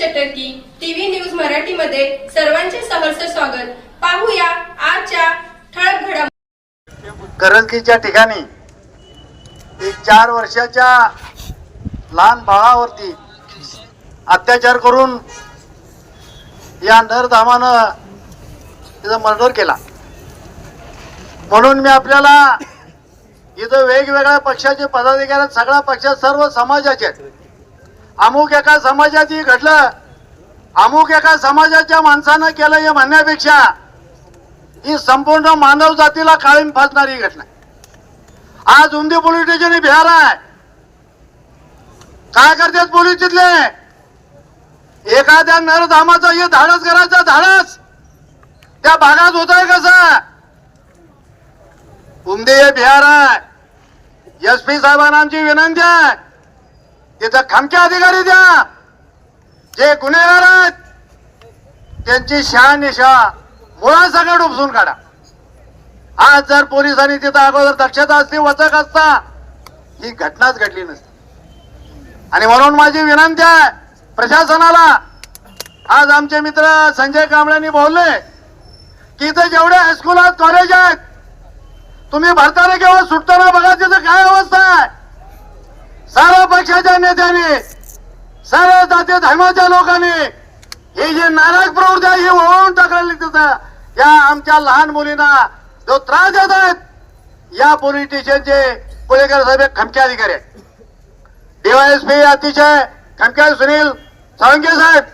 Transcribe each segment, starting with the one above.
चटर्की TV news Marathi मध्ये सर्वांचे सहर्ष स्वागत पाहूया आजच्या ठळक घडामोडी करंजीच्या ठिकाणी एक चार वर्षाच्या लहान बाळावरती अत्याचार करून या नरधामानं तिचा मर्डर केला म्हणून मी आपल्याला इथं वेगवेगळ्या पक्षाचे पदाधिकारी सगळ्या पक्षात सर्व समाजाचे आहेत. अमुक एका समाजात हे घडलं. अमुक एका समाजाच्या माणसानं केलं हे म्हणण्यापेक्षा ही संपूर्ण मानव जातीला काळीम फासणारी घटना आज उमदी पोलीस स्टेशन बिहार आहे. काय करतात पोलीस तिथले? एखाद्या नरधामाचं हे धाडस करायचं धाडस. त्या भागात होत आहे कसं? उमदे हे बिहार आहे. एस पी साहेबांना आमची विनंती आहे. तिथं खमके अधिकारी द्या. जे गुन्हेगार आहेत त्यांची शहानिशा मुळासकट उपसून काढा. आज जर पोलिसांनी तिथं अगोदर दक्षता असती वचक असता ही घटनाच घडली नसती. आणि म्हणून माझी विनंती आहे प्रशासनाला आज आमचे मित्र संजय कांबळेंनी बोलले की इथं जेवढे हायस्कूल आहेत कॉलेज आहेत तुम्ही भरताना केव्हा सुटताना बघा तिथं काय अवस्था आहे. पक्षाच्या नेत्याने सर्व जाती धर्माच्या लोकांनी हे जे नाराज प्रवृत्ती आहे ही ओळून टाकलेली तिथं या आमच्या लहान मुलींना जो त्रास देत आहेत या पोलीस स्टेशनचे पुणेकर साहेब खमके अधिकारी आहेत. डीवायएसपी अतिशय खमके सुनील साळुंके साहेब.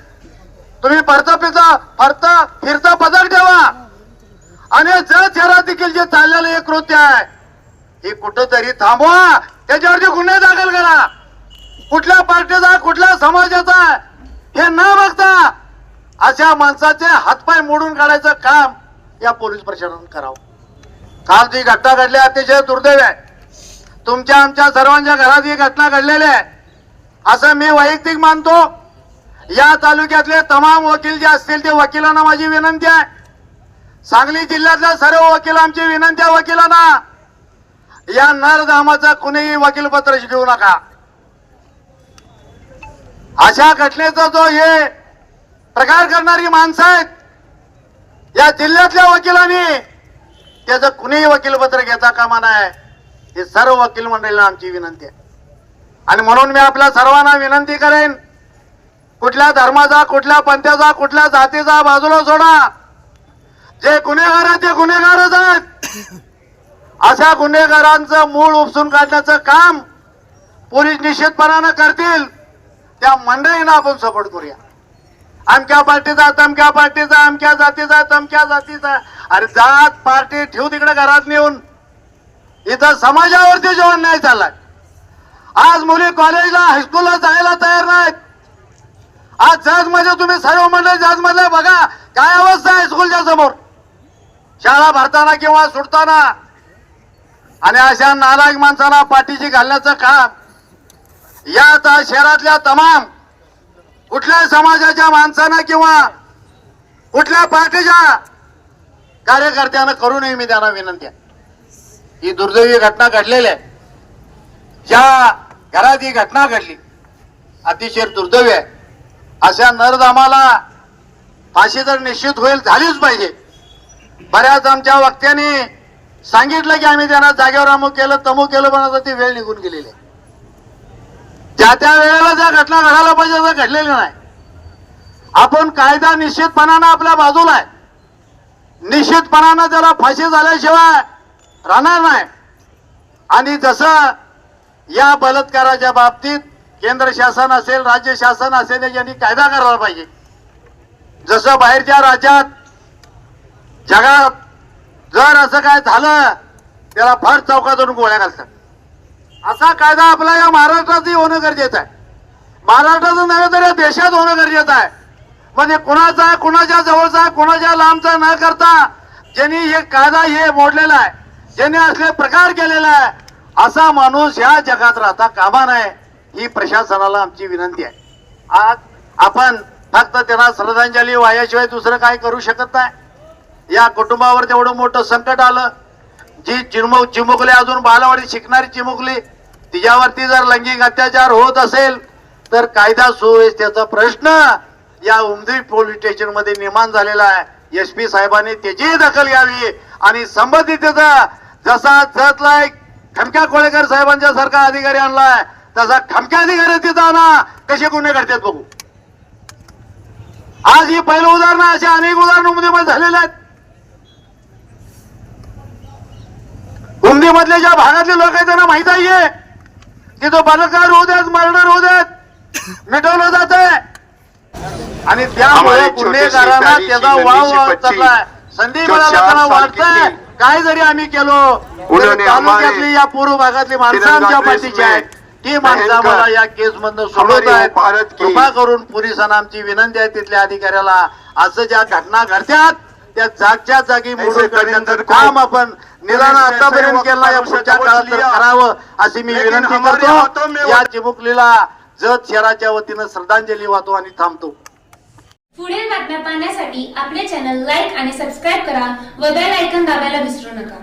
तुम्ही परता पिता फरता फिरता पदक ठेवा. आणि जर शहरात देखील जे चाललेलं हे कृत्य आहे हे कुठंतरी थांबवा. त्याच्यावरती गुन्हे दाखल करा. कुठल्या पार्टीचा कुठल्या समाजाचा हे न बघता अशा माणसाचे हातपाय मोडून काढायचं काम या पोलीस प्रशासनानं करावं. काल जी घटना घडली अतिशय दुर्दैव आहे. तुमच्या आमच्या सर्वांच्या घरात ही घटना घडलेली आहे. असं मी वैयक्तिक मानतो. या तालुक्यातले तमाम वकील जे असतील ते वकिलांना माझी विनंती आहे. सांगली जिल्ह्यातल्या सर्व वकिलांची विनंती आहे वकिलांना या नरधामाचं कुणीही वकीलपत्र घेऊ नका. अशा घटनेचा जो हे प्रकार करणारी माणसं आहेत या जिल्ह्यातल्या वकिलांनी त्याचं कुणीही वकीलपत्र घेता कामा नाही हे सर्व वकील मंडळीला आमची विनंती आहे. आणि म्हणून मी आपल्या सर्वांना विनंती करेन कुठल्या धर्माचा कुठल्या पंथाचा कुठल्या जातीचा बाजूला सोडा. जे गुन्हेगार आहेत ते गुन्हेगारच आहेत. अशा गुन्हेगारांचं मूळ उपसून काढण्याचं काम पोलीस निश्चितपणानं करतील. त्या मंडळींना आपण सपोर्ट करूया. अमक्या पार्टीचा तमक्या पार्टीचा अमक्या जातीचा तमक्या जातीचा अरे जात पार्टी ठेवू तिकडे घरात नेऊन. इथं समाजावरती जेवण नाही चाललाय आज मुली कॉलेजला हायस्कूलला जायला तयार नाहीत. आज जजमध्ये म्हणजे तुम्ही सर्व मंडळ जजमध्ये म्हणजे बघा काय अवस्था आहे स्कूलच्या समोर. शाळा भरताना किंवा सुटताना. आणि अशा नाराज माणसांना पाठीशी घालण्याचं काम. या आता शहरातल्या तमाम कुठल्या समाजाच्या माणसानं किंवा कुठल्या पार्टीच्या कार्यकर्त्यानं करू नये मी त्यांना विनंती आहे. ही दुर्दैवी घटना घडलेली आहे. ज्या घरात ही घटना घडली अतिशय दुर्दैवी आहे. अशा नरदामाला फाशी तर निश्चित होईल झालीच पाहिजे. बऱ्याच आमच्या वक्त्यांनी सांगितलं की आम्ही त्यांना जागेवर अमुक केलं तमुक केलं पण आता ती वेळ निघून गेलेली आहे. ज्या त्या वेळेला ज्या घटना घडायला पाहिजे त्या घडलेल्या नाही. आपण कायदा निश्चितपणानं आपल्या बाजूला आहे. निश्चितपणानं त्याला फाशी झाल्याशिवाय राहणार नाही. आणि जसं या बलात्काराच्या बाबतीत केंद्र शासन असेल राज्य शासन असेल यांनी कायदा करायला पाहिजे. जसं बाहेरच्या राज्यात जगात जर असं काय झालं त्याला फार चौकातून गोळ्या घालतात. असा कायदा आपला या महाराष्ट्रातही होणं गरजेचं आहे. महाराष्ट्राचं नव्हे तर या देशात होणं गरजेचं आहे. म्हणजे कुणाचा आहे कुणाच्या जवळचा आहे कुणाच्या लांबचा न करता ज्यांनी हे कायदा हे मोडलेला आहे ज्यांनी असले प्रकार केलेला आहे असा माणूस या जगात राहता कामा नये ही प्रशासनाला आमची विनंती आहे. आज आपण फक्त त्यांना श्रद्धांजली वायाशिवाय दुसरं काय करू शकत नाही. या कुटुंबावर तेवढं मोठं संकट आलं. जी चिमुक चिमुकली अजून बालवाडी शिकणारी चिमुकली तिच्यावरती जर लैंगिक अत्याचार होत असेल तर कायदा सुव्यवस्थेचा प्रश्न या उमदी पोलीस स्टेशनमध्ये निर्माण झालेला आहे. एस पी साहेबांनी त्याचीही दखल घ्यावी आणि संबंधितचा जसा जतलाय खमक्या कोळेकर साहेबांच्या सारखा अधिकारी आणलाय तसा खमक्या अधिकारी तिथं आणा. कसे गुन्हे घडतात बघू. आज ही पहिलं उदाहरण असे अनेक उदाहरण उमदीमध्ये झालेले आहेत. उमदीमधल्या ज्या भागातले लोक आहेत त्यांना माहीत आहे तिथं बलात्कार होऊ देत मर्डर होऊ देत मिटवलं जात आणि त्यामुळे गुन्हेगारांना त्याचा जी वाव चाललाय संधी जो मिळाला वाटतंय की काय जरी आम्ही केलो तालुक्यातली या पूर्व भागातली माणसं आमच्या पाठीची आहेत. ती माणसं आम्हाला या केस मधनं सोडवत आहेत. की. कृपा करून पोलिसांना आमची विनंती आहे तिथल्या अधिकाऱ्याला असं ज्या घटना घडत्यात त्या जागच्या जागी मोडून ऐसे काढण्याचं दरिंदर को काम आपण निदान आतापर्यंत केलं या पुढच्या काळात. करावं अशी मी विनंती करतो या चिमुकलीला जत शहराच्या वतीनं श्रद्धांजली वाहतो आणि थांबतो पुढील बातम्या पाहण्यासाठी आपले चॅनल लाईक आणि सबस्क्राईब करा व बेल ऐकन दाबायला विसरू नका